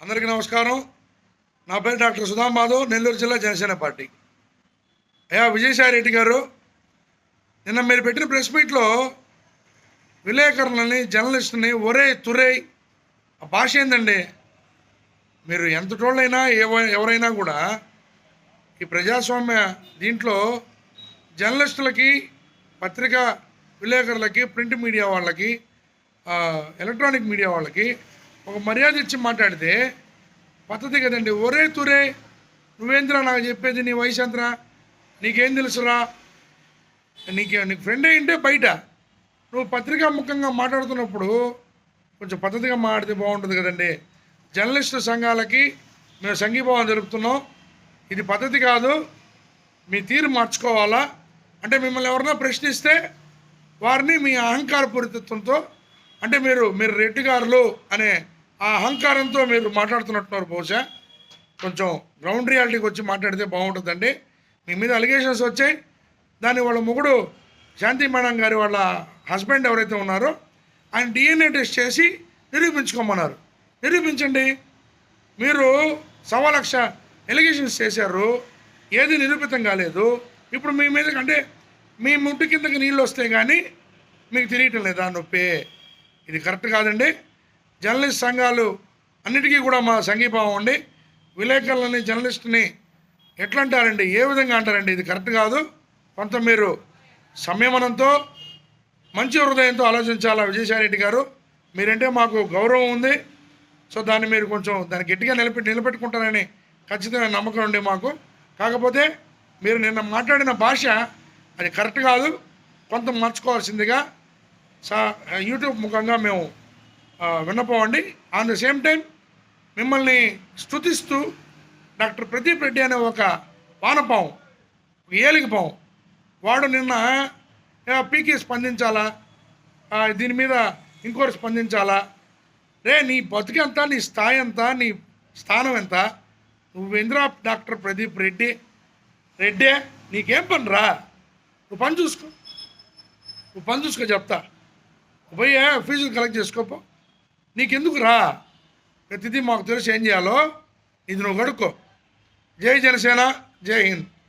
అందరికీ నమస్కారం. నా పేరు డాక్టర్ సుధాం మాధవ్ నెల్లూరు జిల్లా జనసేన పార్టీ. అయ్యా విజయసాయి రెడ్డి గారు నిన్న మీరు పెట్టిన ప్రెస్ మీట్లో విలేకరులని జర్నలిస్టుని ఒరే తురే ఆ భాష ఏందండి? మీరు ఎంత టోళ్ళైనా ఎవ ఎవరైనా కూడా ఈ ప్రజాస్వామ్య దీంట్లో జర్నలిస్టులకి పత్రికా విలేకరులకి ప్రింట్ మీడియా వాళ్ళకి ఎలక్ట్రానిక్ మీడియా వాళ్ళకి ఒక మర్యాద ఇచ్చి మాట్లాడితే పద్ధతి కదండి. ఒరే తురే నువ్వేంద్రా నాకు చెప్పేది నీ వయసు ఎంతరా? నీకేం తెలుసురా? నీకు నీకు ఫ్రెండ్ అయింటే బయట. నువ్వు పత్రికా ముఖంగా మాట్లాడుతున్నప్పుడు కొంచెం పద్ధతిగా మాట్లాడితే బాగుంటుంది కదండి. జర్నలిస్టు సంఘాలకి మేము సంఘీభావం జరుపుతున్నాం ఇది పద్ధతి కాదు. మీ తీరు మార్చుకోవాలా? అంటే మిమ్మల్ని ఎవరన్నా ప్రశ్నిస్తే వారిని మీ అహంకారపూరితత్వంతో అంటే మీరు మీరు రెడ్డి గారులు అనే ఆ అహంకారంతో మీరు మాట్లాడుతున్నట్టున్నారు బహుశా. కొంచెం గ్రౌండ్ రియాలిటీకి వచ్చి మాట్లాడితే బాగుంటుందండి. మీ మీద అలిగేషన్స్ వచ్చాయి. దాన్ని వాళ్ళ మొగుడు శాంతి మేడం గారి వాళ్ళ హస్బెండ్ ఎవరైతే ఉన్నారో ఆయన డిఎన్ఏ టెస్ట్ చేసి నిరూపించుకోమన్నారు. నిరూపించండి. మీరు సవా లక్ష ఎలిగేషన్స్ చేశారు. ఏది నిరూపితం కాలేదు. ఇప్పుడు మీ మీద అంటే మీ ముట్టు కిందకి నీళ్ళు వస్తే కానీ మీకు తెలియటం లేదా నొప్పి? ఇది కరెక్ట్ కాదండి. జర్నలిస్ట్ సంఘాలు అన్నిటికీ కూడా మా సంఘీభావం అండి. విలేకరులని జర్నలిస్ట్ని ఎట్లా అంటారండి ఏ విధంగా అంటారండి? ఇది కరెక్ట్ కాదు. కొంత మీరు సంయమనంతో మంచి హృదయంతో ఆలోచించాలా విజయసాయిరెడ్డి గారు? మీరంటే మాకు గౌరవం ఉంది. సో దాన్ని మీరు కొంచెం దాన్ని గట్టిగా నిలబెట్టి నిలబెట్టుకుంటారని ఖచ్చితమైన నమ్మకం ఉంది మాకు. కాకపోతే మీరు నిన్న మాట్లాడిన భాష అది కరెక్ట్ కాదు. కొంత మార్చుకోవాల్సిందిగా సా యూట్యూబ్ ముఖంగా మేము విన్నపోవండి. విన్నపం అండి ఆన్ ద సేమ్ టైం మిమ్మల్ని స్తుతిస్తూ డాక్టర్ ప్రదీప్ రెడ్డి అనే ఒక వానపాము ఒక వాడు నిన్న పీకి పీకే స్పందించాలా? దీని మీద ఇంకోటి స్పందించాలా? రే నీ బతుకెంత నీ స్థాయి ఎంత? నీ స్థానం ఎంత? నువ్వు ఇందిరా డాక్టర్ ప్రదీప్ రెడ్డి రెడ్డే నీకేం పని రా నువ్వు పని చూసుకో. నువ్వు పని చూసుకో చెప్తా. పోయి ఫీజులు కలెక్ట్ చేసుకోపో. నీకెందుకు రా? ప్రతిదీ మాకు తెలిసి ఏం చేయాలో. ఇది నువ్వు కడుక్కో. జై జనసేన జై హింద్.